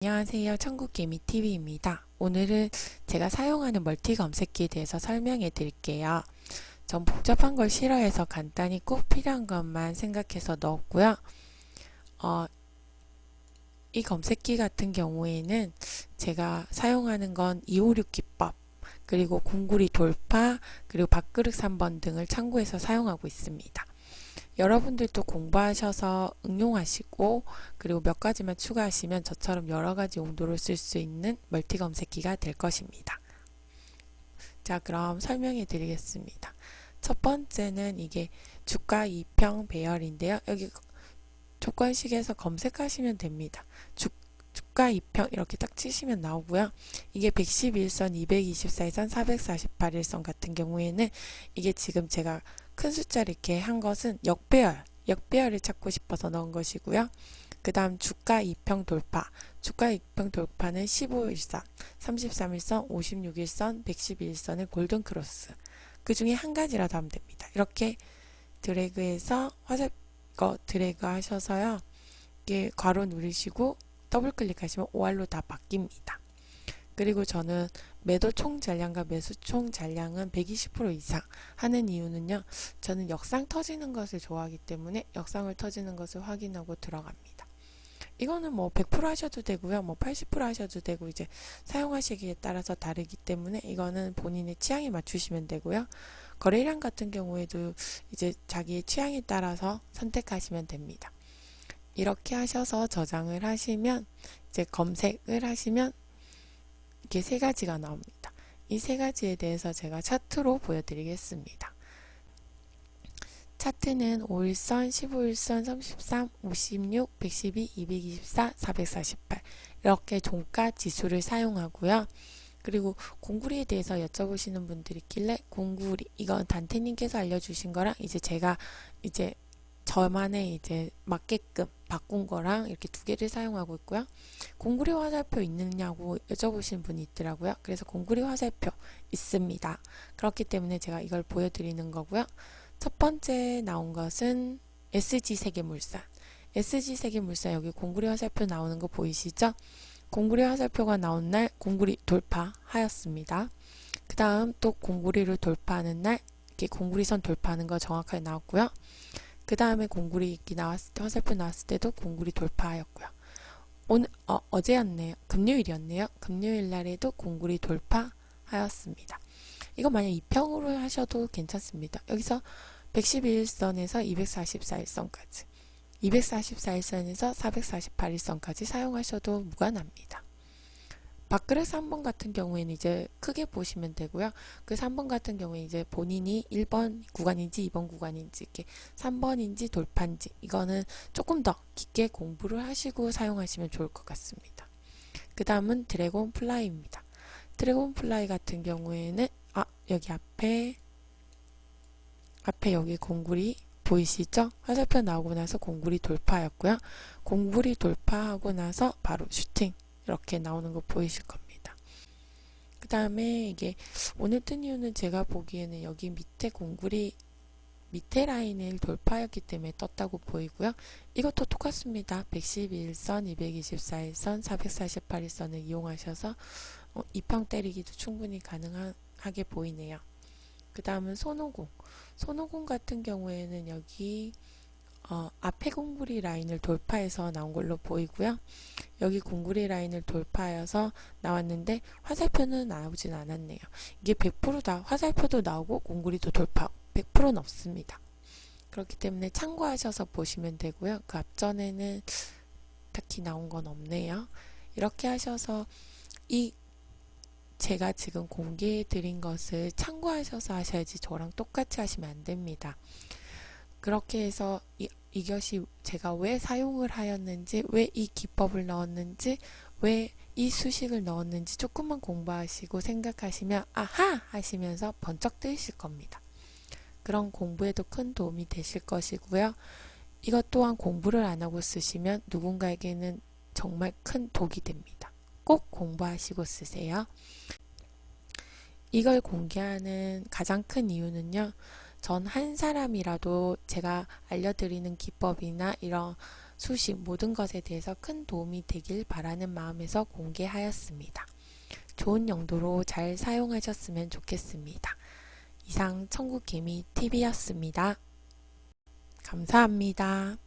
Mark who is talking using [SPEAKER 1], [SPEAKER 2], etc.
[SPEAKER 1] 안녕하세요. 천국개미TV입니다. 오늘은 제가 사용하는 멀티 검색기에 대해서 설명해 드릴게요. 전 복잡한 걸 싫어해서 간단히 꼭 필요한 것만 생각해서 넣었고요. 어, 이 검색기 같은 경우에는 제가 사용하는 건 256 기법, 그리고 공구리 돌파, 그리고 밥그릇 3번 등을 참고해서 사용하고 있습니다. 여러분들도 공부하셔서 응용하시고 그리고 몇 가지만 추가하시면 저처럼 여러 가지 용도로 쓸 수 있는 멀티 검색기가 될 것입니다. 자 그럼 설명해 드리겠습니다. 첫 번째는 이게 주가 2평 배열인데요. 여기 조건식에서 검색하시면 됩니다. 주, 주가 2평 이렇게 딱 치시면 나오고요. 이게 111선, 224일선, 448일선 같은 경우에는 이게 지금 제가 큰 숫자를 이렇게 한 것은 역배열, 역배열을 찾고 싶어서 넣은 것이고요. 그 다음 주가 2평 돌파, 주가 2평 돌파는 15일선, 33일선, 56일선, 111일선의 골든 크로스 그 중에 한 가지라도 하면 됩니다. 이렇게 드래그해서 화살 거 드래그 하셔서요. 이게 괄호 누르시고 더블 클릭하시면 OR로 다 바뀝니다. 그리고 저는 매도 총 잔량과 매수 총 잔량은 120% 이상 하는 이유는요. 저는 역상 터지는 것을 좋아하기 때문에 역상을 터지는 것을 확인하고 들어갑니다. 이거는 뭐 100% 하셔도 되고요. 뭐 80% 하셔도 되고 이제 사용하시기에 따라서 다르기 때문에 이거는 본인의 취향에 맞추시면 되고요. 거래량 같은 경우에도 이제 자기의 취향에 따라서 선택하시면 됩니다. 이렇게 하셔서 저장을 하시면 이제 검색을 하시면 이렇게 세 가지가 나옵니다. 이 세 가지에 대해서 제가 차트로 보여드리겠습니다. 차트는 5일선, 15일선, 33, 56, 112, 224, 448 이렇게 종가 지수를 사용하고요. 그리고 공구리에 대해서 여쭤보시는 분들이 있길래 공구리 이건 단테님께서 알려주신 거랑 이제 제가 이제 저만의 이제 맞게끔 바꾼 거랑 이렇게 두 개를 사용하고 있고요. 공구리 화살표 있느냐고 여쭤보신 분이 있더라고요. 그래서 공구리 화살표 있습니다. 그렇기 때문에 제가 이걸 보여드리는 거고요. 첫 번째 나온 것은 SG 세계물산. SG 세계물산 여기 공구리 화살표 나오는 거 보이시죠? 공구리 화살표가 나온 날 공구리 돌파하였습니다. 그 다음 또 공구리를 돌파하는 날 이렇게 공구리선 돌파하는 거 정확하게 나왔고요. 그 다음에 공구리 나왔을 때 화살표 나왔을 때도 공구리 돌파하였고요. 오늘 어, 어제였네요. 금요일이었네요. 금요일 날에도 공구리 돌파하였습니다. 이거 만약 2평으로 하셔도 괜찮습니다. 여기서 111선에서 244일선까지 244일선에서 448일선까지 사용하셔도 무관합니다. 밥그릇 3번 같은 경우에는 이제 크게 보시면 되고요. 그 3번 같은 경우에 이제 본인이 1번 구간인지 2번 구간인지 이렇게 3번인지 돌판지 이거는 조금 더 깊게 공부를 하시고 사용하시면 좋을 것 같습니다. 그 다음은 드래곤 플라이입니다. 드래곤 플라이 같은 경우에는 아 여기 앞에 앞에 여기 공구리 보이시죠? 화살표 나오고 나서 공구리 돌파였고요. 공구리 돌파하고 나서 바로 슈팅 이렇게 나오는 거 보이실 겁니다. 그 다음에 이게 오늘 뜬 이유는 제가 보기에는 여기 밑에 공구리 밑에 라인을 돌파했기 때문에 떴다고 보이고요. 이것도 똑같습니다. 111선, 224일선, 448일선을 이용하셔서 어, 2평 때리기도 충분히 가능하게 보이네요. 그 다음은 손오공. 손오공 같은 경우에는 여기 어, 앞에 공구리 라인을 돌파해서 나온 걸로 보이고요. 여기 공구리 라인을 돌파해서 나왔는데 화살표는 나오진 않았네요. 이게 100%다 화살표도 나오고 공구리도 돌파 100%는 없습니다. 그렇기 때문에 참고하셔서 보시면 되고요. 그 앞전에는 딱히 나온 건 없네요. 이렇게 하셔서 이 제가 지금 공개해 드린 것을 참고하셔서 하셔야지 저랑 똑같이 하시면 안 됩니다. 그렇게 해서 이, 이것이 제가 왜 사용을 하였는지, 왜 이 기법을 넣었는지, 왜 이 수식을 넣었는지 조금만 공부하시고 생각하시면 아하 하시면서 번쩍 뜨실 겁니다. 그런 공부에도 큰 도움이 되실 것이고요. 이것 또한 공부를 안 하고 쓰시면 누군가에게는 정말 큰 독이 됩니다. 꼭 공부하시고 쓰세요. 이걸 공개하는 가장 큰 이유는요. 전 한 사람이라도 제가 알려드리는 기법이나 이런 수식 모든 것에 대해서 큰 도움이 되길 바라는 마음에서 공개하였습니다. 좋은 용도로 잘 사용하셨으면 좋겠습니다. 이상 천국개미 TV였습니다. 감사합니다.